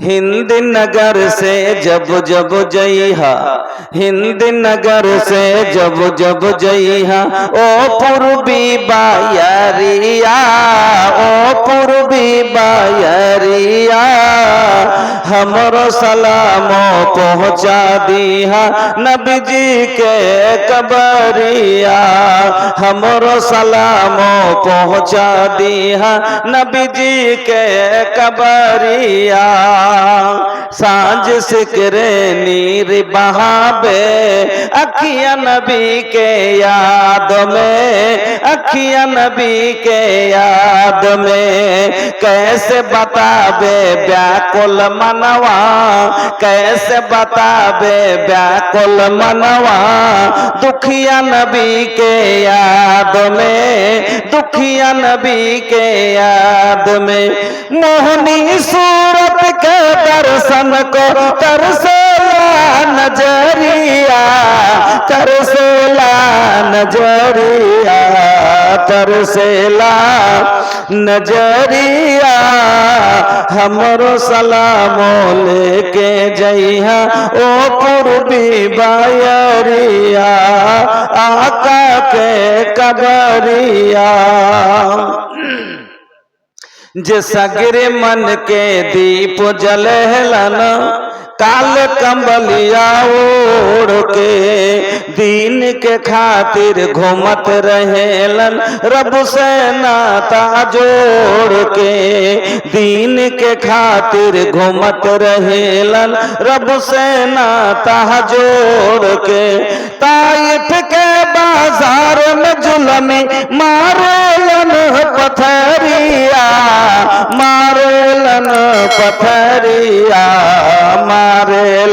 ہند نگر سے جب جب جئیہا ہند نگر سے جب جب جئیہا او پربی با او ہمر سلاموں پہنچا دیا نبی جی کے قبریا ہمرو سلاموں پہنچا دیا نبی جی کے قبریا سانج سکرے نیر بہابے اکھیا نبی کے یاد میں اکھیا نبی کے یاد میں کیسے بتا بے بیاکل من منوا، کیسے بتاوے بیاکل منوا؟ دکھیا نبی کے یاد میں، دکھیا نبی کے یاد میں۔ موہنی صورت کے درسن کو ترسے لا نجریا ترسے ترسیلا نجریا ہمرو سلام لے کے جئیہا او پوربی بایریا آقا کے قبریا من کے دیپ جلے لنا کال کمبلیا اوڑ کے دین کے خاطر گھومت رہے لن رب سے ناتا جوڑ کے دین کے خاطر گھومت رہے لن رب سے ناتا جوڑ کے تائف کے بازار میں جلمی مارے لن پتھریا مارے لن پتھریا۔